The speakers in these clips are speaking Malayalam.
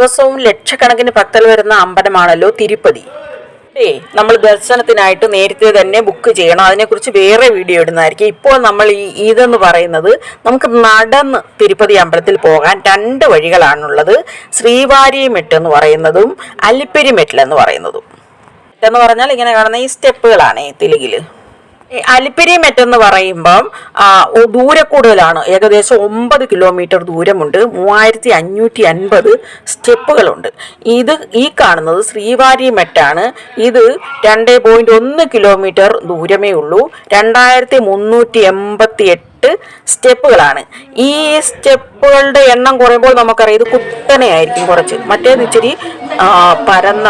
ദിവസവും ലക്ഷക്കണക്കിന് ഭക്തർ വരുന്ന അമ്പലമാണല്ലോ തിരുപ്പതി. ഏ നമ്മൾ ദർശനത്തിനായിട്ട് നേരത്തെ തന്നെ ബുക്ക് ചെയ്യണം. അതിനെക്കുറിച്ച് വേറെ വീഡിയോ ഇടുന്നതായിരിക്കും. ഇപ്പോൾ നമ്മൾ ഈ ഇതെന്ന് പറയുന്നത് നമുക്ക് നടന്ന് തിരുപ്പതി അമ്പലത്തിൽ പോകാൻ രണ്ട് വഴികളാണുള്ളത്. ശ്രീവാരി മെട്ട് എന്ന് പറയുന്നതും അല്ലിപ്പെരി മെട്ടിൽ എന്ന് പറയുന്നതും. എന്ന് പറഞ്ഞാൽ ഇങ്ങനെ കാണുന്ന ഈ സ്റ്റെപ്പുകളാണ് തെലുങ്കിൽ ഈ എന്ന് പറയുമ്പം ദൂരെ കൂടുതലാണ് ഏകദേശം ഒമ്പത് കിലോമീറ്റർ ദൂരമുണ്ട്. മൂവായിരത്തി അഞ്ഞൂറ്റി അൻപത് സ്റ്റെപ്പുകളുണ്ട്. ഇത് ഈ കാണുന്നത് ശ്രീവാരി മെറ്റാണ് ഇത് രണ്ട് പോയിന്റ് ഒന്ന് കിലോമീറ്റർ ദൂരമേ ഉള്ളൂ രണ്ടായിരത്തി മുന്നൂറ്റി എൺപത്തി എട്ട് സ്റ്റെപ്പുകളാണ്. ഈ സ്റ്റെപ്പുകളുടെ എണ്ണം കുറയുമ്പോൾ നമുക്കറിയാം ഇത് കുത്തനെയായിരിക്കും കുറച്ച്. മറ്റേത് ഇച്ചിരി പരന്ന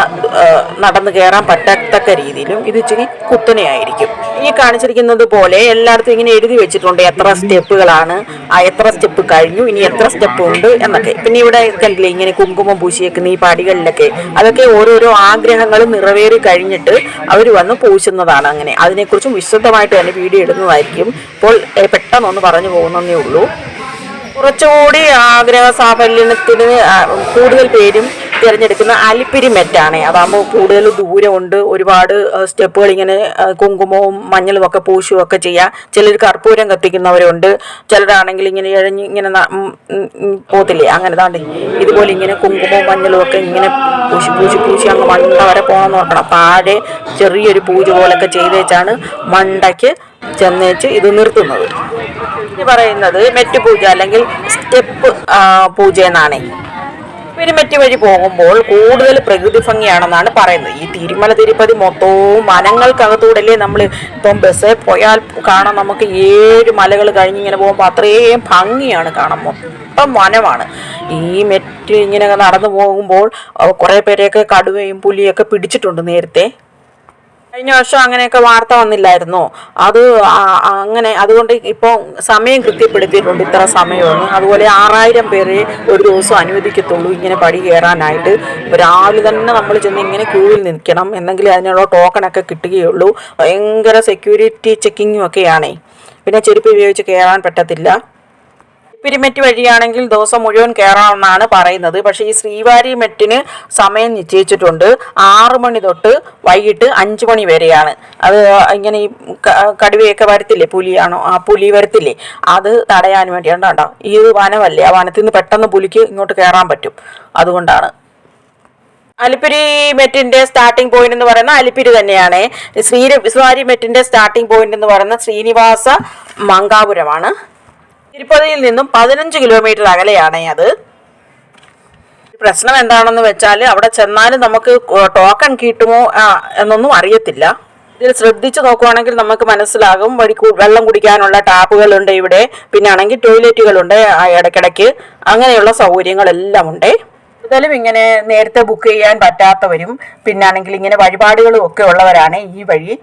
നടന്നു കയറാൻ പറ്റത്തക്ക രീതിയിലും ഇത് ഇച്ചിരി കുത്തനെയായിരിക്കും. ഈ കാണിച്ചിരിക്കുന്നത് പോലെ എല്ലായിടത്തും ഇങ്ങനെ എഴുതി വെച്ചിട്ടുണ്ട് എത്ര സ്റ്റെപ്പുകളാണ് ആ എത്ര സ്റ്റെപ്പ് കഴിഞ്ഞു ഇനി എത്ര സ്റ്റെപ്പ് ഉണ്ട് എന്നൊക്കെ. പിന്നെ ഇവിടെ കണ്ടില്ലേ ഇങ്ങനെ കുങ്കുമം പൂശിയേക്കുന്ന ഈ പടികളിലൊക്കെ. അതൊക്കെ ഓരോരോ ആഗ്രഹങ്ങൾ നിറവേറി കഴിഞ്ഞിട്ട് അവർ വന്ന് പൂശുന്നതാണ് അങ്ങനെ. അതിനെക്കുറിച്ചും വിശദമായിട്ട് തന്നെ വീഡിയോ ഇടുന്നതായിരിക്കും. ഇപ്പോൾ ഏ, പെട്ടെന്നൊന്ന് പറഞ്ഞു പോകുന്നതേ ഉള്ളൂ. കുറച്ചുകൂടി ആഗ്രഹ സാഫല്യത്തിന് കൂടുതൽ പേരും തിരഞ്ഞെടുക്കുന്ന അലിപ്പിരി മെറ്റാണ് അതാകുമ്പോൾ കൂടുതൽ ദൂരമുണ്ട്. ഒരുപാട് സ്റ്റെപ്പുകൾ ഇങ്ങനെ കുങ്കുമവും മഞ്ഞളും ഒക്കെ പൂശും ഒക്കെ ചെയ്യാം. ചിലർ കർപ്പൂരം കത്തിക്കുന്നവരുണ്ട്. ചിലരാണെങ്കിൽ ഇങ്ങനെ ഇഴഞ്ഞ് ഇങ്ങനെ പോത്തില്ലേ അങ്ങനെ താണ്ട്. ഇതുപോലെ ഇങ്ങനെ കുങ്കുമവും മഞ്ഞളും ഒക്കെ ഇങ്ങനെ പൂശി പൂശി പൂശി അങ്ങ് മണ്ട വരെ പോകണമെന്ന് നോക്കണം താഴെ ചെറിയൊരു പൂജ പോലൊക്കെ ചെയ്തേച്ചാണ് മണ്ടയ്ക്ക് ചെന്നേച്ച് ഇത് നിർത്തുന്നത്. ഇനി പറയുന്നത് മെറ്റ് പൂജ അല്ലെങ്കിൽ സ്റ്റെപ്പ് പൂജ എന്നാണ്. പെരുമെറ്റ് വഴി പോകുമ്പോൾ കൂടുതൽ പ്രകൃതി ഭംഗിയാണെന്നാണ് പറയുന്നത്. ഈ തിരുമല തിരുപ്പതി മൊത്തവും വനങ്ങൾക്കകത്തൂടല്ലേ നമ്മൾ ഇപ്പം ബസ്സിൽ പോയാൽ കാണാൻ നമുക്ക് ഏഴ് മലകൾ കഴിഞ്ഞിങ്ങനെ പോകുമ്പോൾ അത്രയും ഭംഗിയാണ് കാണാൻ. മൊത്തം വനമാണ്. ഈ മെറ്റ് ഇങ്ങനെ നടന്നു പോകുമ്പോൾ കുറേ പേരെയൊക്കെ കടുവയും പുലിയൊക്കെ പിടിച്ചിട്ടുണ്ട് നേരത്തെ. കഴിഞ്ഞ വർഷം അങ്ങനെയൊക്കെ വാർത്ത വന്നില്ലായിരുന്നോ. അത് അങ്ങനെ അതുകൊണ്ട് ഇപ്പോൾ സമയം കൃത്യപ്പെടുത്തിയിട്ടുണ്ട് ഇത്ര സമയമെന്ന്. അതുപോലെ ആറായിരം പേരെ ഒരു ദിവസം അനുവദിക്കത്തുള്ളൂ ഇങ്ങനെ പടി കയറാനായിട്ട്. രാവിലെ തന്നെ നമ്മൾ ചെന്ന് ഇങ്ങനെ ക്യൂവിൽ നിൽക്കണം എന്നെങ്കിൽ അതിനുള്ള ടോക്കണൊക്കെ കിട്ടുകയുള്ളൂ. ഭയങ്കര സെക്യൂരിറ്റി ചെക്കിങ്ങും ഒക്കെയാണേ. പിന്നെ ചെരുപ്പ് ഉപയോഗിച്ച് കയറാൻ പറ്റത്തില്ല. പിരിമെറ്റ് വഴിയാണെങ്കിൽ ദിവസം മുഴുവൻ കയറാമെന്നാണ് പറയുന്നത്. പക്ഷേ ഈ ശ്രീവാരി മെറ്റിന് സമയം നിശ്ചയിച്ചിട്ടുണ്ട്. ആറു മണി തൊട്ട് വൈകിട്ട് അഞ്ചു മണി വരെയാണ്. അത് ഇങ്ങനെ ഈ കടുവയൊക്കെ വരത്തില്ലേ? പുലിയാണോ ആ പുലി വരത്തില്ലേ? അത് തടയാൻ വേണ്ടിയാണ് കേട്ടോ ഈ വനമല്ലേ? ആ വനത്തിൽ നിന്ന് പെട്ടെന്ന് പുലിക്ക് ഇങ്ങോട്ട് കയറാൻ പറ്റും. അതുകൊണ്ടാണ്. അലിപ്പിരി മെറ്റിന്റെ സ്റ്റാർട്ടിംഗ് പോയിന്റ് എന്ന് പറയുന്ന അലിപ്പിരി തന്നെയാണ്. ശ്രീ ശ്രീവാരി മെറ്റിന്റെ സ്റ്റാർട്ടിംഗ് പോയിന്റ് എന്ന് പറയുന്ന ശ്രീനിവാസ മങ്കാപുരമാണ് തിരുപ്പതിയിൽ നിന്നും പതിനഞ്ച് കിലോമീറ്റർ അകലെയാണ് അത്. പ്രശ്നം എന്താണെന്ന് വെച്ചാൽ അവിടെ ചെന്നാലും നമുക്ക് ടോക്കൺ കിട്ടുമോ എന്നൊന്നും അറിയത്തില്ല. ഇതിൽ ശ്രദ്ധിച്ചു നോക്കുവാണെങ്കിൽ നമുക്ക് മനസ്സിലാകും വഴി വെള്ളം കുടിക്കാനുള്ള ടാപ്പുകളുണ്ട് ഇവിടെ പിന്നെ ആണെങ്കിൽ ടോയ്ലറ്റുകളുണ്ട് ഇടയ്ക്കിടയ്ക്ക്. അങ്ങനെയുള്ള സൗകര്യങ്ങളെല്ലാം ഉണ്ട്. കൂടുതലും ഇങ്ങനെ നേരത്തെ ബുക്ക് ചെയ്യാൻ പറ്റാത്തവരും പിന്നാണെങ്കിൽ ഇങ്ങനെ വഴിപാടുകളും ഒക്കെ ഉള്ളവരാണ് ഈ വഴി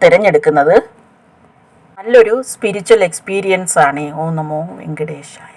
തിരഞ്ഞെടുക്കുന്നത്. നല്ലൊരു സ്പിരിച്വൽ എക്സ്പീരിയൻസ് ആണ്. ഓ നമോ വെങ്കടേശായ.